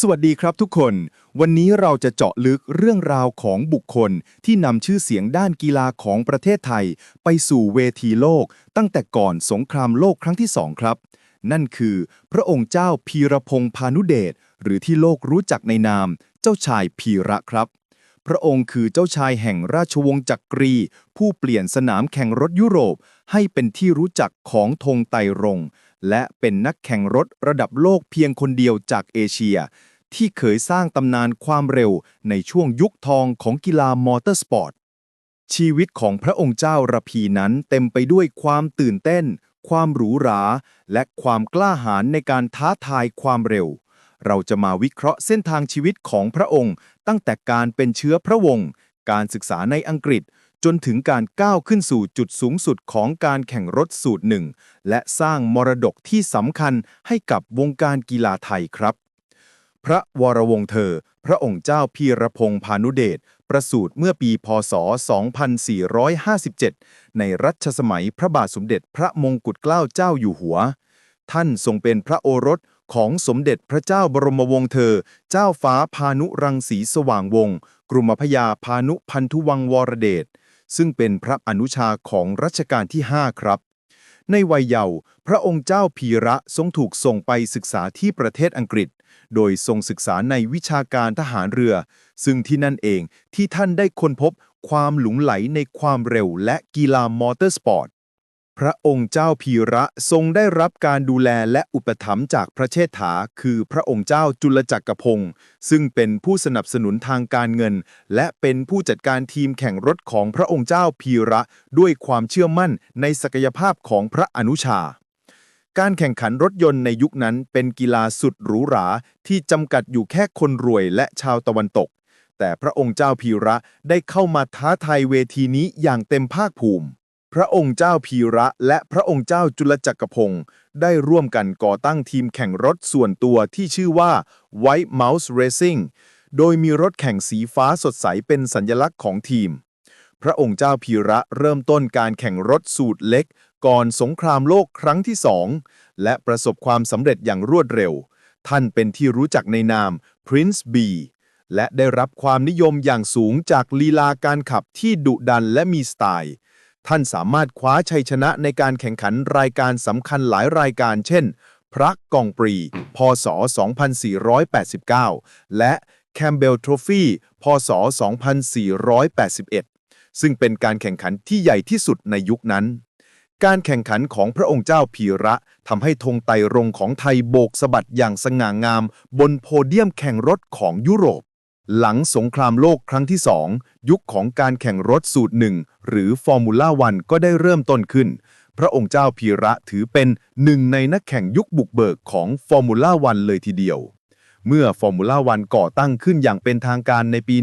สวัสดีครับทุกคน วันนี้เราจะเจาะลึกเรื่องราวของบุคคลที่นำชื่อเสียงด้านกีฬาของประเทศไทย ไปสู่เวทีโลก ตั้งแต่ก่อนสงครามโลกครั้งที่สองครับ นั่นคือ พระองค์เจ้าพีรพงษ์พานุเดชหรือที่โลกรู้จักในนาม เจ้าชายพีระครับ พระองค์คือเจ้าชายแห่งราชวงศ์จักรี ผู้เปลี่ยนสนามแข่งรถยุโรป ให้เป็นที่รู้จักของธงไตรรง และเป็นนักแข่งรถระดับโลกเพียงคนเดียวจากเอเชีย ที่เคยสร้างตำนานความเร็วในช่วงยุคทองของกีฬามอเตอร์สปอร์ต ชีวิตของพระองค์เจ้าระพีนั้นเต็มไปด้วยความตื่นเต้น ความหรูหรา และความกล้าหาญในการท้าทายความเร็ว เราจะมาวิเคราะห์เส้นทางชีวิตของพระองค์ ตั้งแต่การเป็นเชื้อพระวงศ์การศึกษาในอังกฤษ จนถึงการก้าวขึ้นสู่จุดสูงสุดของการแข่งรถสูตรหนึ่งและสร้างมรดกที่สำคัญให้กับวงการกีฬาไทยครับ พระวรวงศ์เธอ พระองค์เจ้าพีรพงษ์พานุเดชประสูติเมื่อปีพศ 2457 ในรัชสมัยพระบาทสมเด็จพระมงกุฎเกล้าเจ้าอยู่หัว ท่านทรงเป็นพระโอรสของสมเด็จพระเจ้าบรมวงศ์เธอ เจ้าฟ้าพานุรังสีสว่างวงศ์กรุมพยาพานุพันธุวังวรเดช ซึ่งเป็นพระอนุชาของรัชกาลที่ 5 ครับ ในวัยเยาว์พระองค์เจ้าพีระทรงถูกส่งไปศึกษาที่ประเทศอังกฤษ โดยทรงศึกษาในวิชาการทหารเรือ ซึ่งที่นั่นเองที่ท่านได้ค้นพบความหลงไหลในความเร็วและกีฬามอเตอร์สปอร์ต พระองค์เจ้าพีระทรงได้รับการดูแลและอุปถัมภ์จากพระเชษฐา คือพระองค์เจ้าจุลจักรพงศ์ซึ่งเป็นผู้สนับสนุนทางการเงิน และเป็นผู้จัดการทีมแข่งรถของพระองค์เจ้าพีระด้วยความเชื่อมั่นในศักยภาพของพระอนุชา การแข่งขันรถยนต์ในยุคนั้นเป็นกีฬาสุดหรูหราที่จำกัดอยู่แค่คนรวยและชาวตะวันตก แต่พระองค์เจ้าพีระได้เข้ามาท้าทายเวทีนี้อย่างเต็มภาคภูมิ พระองค์เจ้าพีระและพระองค์เจ้าจุลจักรพงศ์ได้ร่วมกันก่อตั้งทีมแข่งรถส่วนตัวที่ชื่อว่า White Mouse Racing โดยมีรถแข่งสีฟ้าสดใสเป็นสัญลักษณ์ของทีม พระองค์เจ้าพีระเริ่มต้นการแข่งรถสูตรเล็ก ก่อนสงครามโลกครั้งที่สองและประสบความสำเร็จอย่างรวดเร็ว ท่านเป็นที่รู้จักในนาม Prince B และได้รับความนิยมอย่างสูงจากลีลาการขับที่ดุดันและมีสไตล์ ท่านสามารถคว้าชัยชนะในการแข่งขันรายการสำคัญหลายรายการ เช่น พระกองปรี พศ 2489 และ Campbell Trophy พศ 2481 ซึ่งเป็นการแข่งขันที่ใหญ่ที่สุดในยุคนั้น การแข่งขันของพระองค์เจ้าพีระทำให้ธงไตรรงของไทยโบกสะบัดอย่างสง่างาม บนโพเดียมแข่งรถของยุโรป หลังสงครามโลกครั้งที่สองยุคของการแข่งรถสูตรหนึ่งหรือฟอร์มูล่าวันก็ได้เริ่มต้นขึ้น พระองค์เจ้าพีระถือเป็นหนึ่งในนักแข่งยุคบุกเบิกของฟอร์มูล่าวันเลยทีเดียว เมื่อฟอร์มูล่าวันก่อตั้งขึ้นอย่างเป็นทางการในปี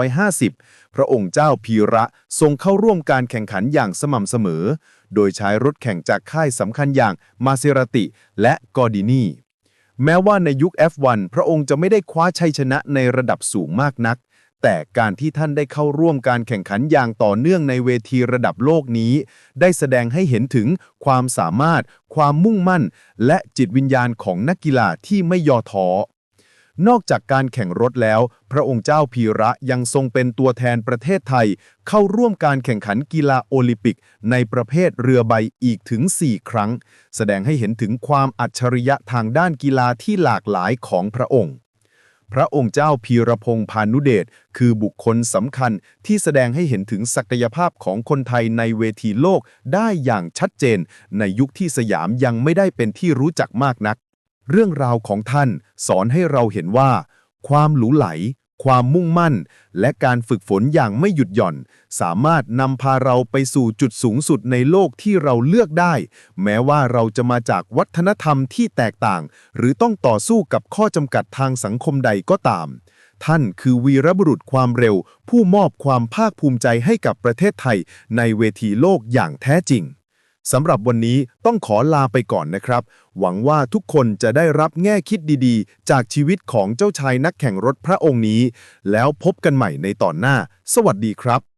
1950 พระองค์เจ้าพีระทรงเข้าร่วมการแข่งขันอย่างสม่ำเสมอ โดยใช้รถแข่งจากค่ายสำคัญอย่างมาเซราติและกอร์ดินี แม้ว่าในยุค F1 พระองค์จะไม่ได้คว้าชัยชนะในระดับสูงมากนัก แต่การที่ท่านได้เข้าร่วมการแข่งขันอย่างต่อเนื่องในเวทีระดับโลกนี้ ได้แสดงให้เห็นถึงความสามารถ ความมุ่งมั่น และจิตวิญญาณของนักกีฬาที่ไม่ย่อท้อ นอกจากการแข่งรถแล้ว พระองค์เจ้าพีระยังทรงเป็นตัวแทนประเทศไทย เข้าร่วมการแข่งขันกีฬาโอลิมปิก ในประเภทเรือใบอีกถึง 4 ครั้ง แสดงให้เห็นถึงความอัจฉริยะทางด้านกีฬาที่หลากหลายของพระองค์ พระองค์เจ้าพีรพงษ์พานุเดชคือบุคคลสำคัญที่แสดงให้เห็นถึงศักยภาพของคนไทยในเวทีโลกได้อย่างชัดเจน ในยุคที่สยามยังไม่ได้เป็นที่รู้จักมากนัก เรื่องราวของท่านสอนให้เราเห็นว่า ความหรูไหล ความมุ่งมั่น และการฝึกฝนอย่างไม่หยุดหย่อน สามารถนำพาเราไปสู่จุดสูงสุดในโลกที่เราเลือกได้ แม้ว่าเราจะมาจากวัฒนธรรมที่แตกต่าง หรือต้องต่อสู้กับข้อจำกัดทางสังคมใดก็ตาม ท่านคือวีรบุรุษความเร็ว ผู้มอบความภาคภูมิใจให้กับประเทศไทยในเวทีโลกอย่างแท้จริง สำหรับวันนี้ต้องขอลาไปก่อนนะครับ หวังว่าทุกคนจะได้รับแง่คิดดีๆ จากชีวิตของเจ้าชายนักแข่งรถพระองค์นี้ แล้วพบกันใหม่ในตอนหน้า สวัสดีครับ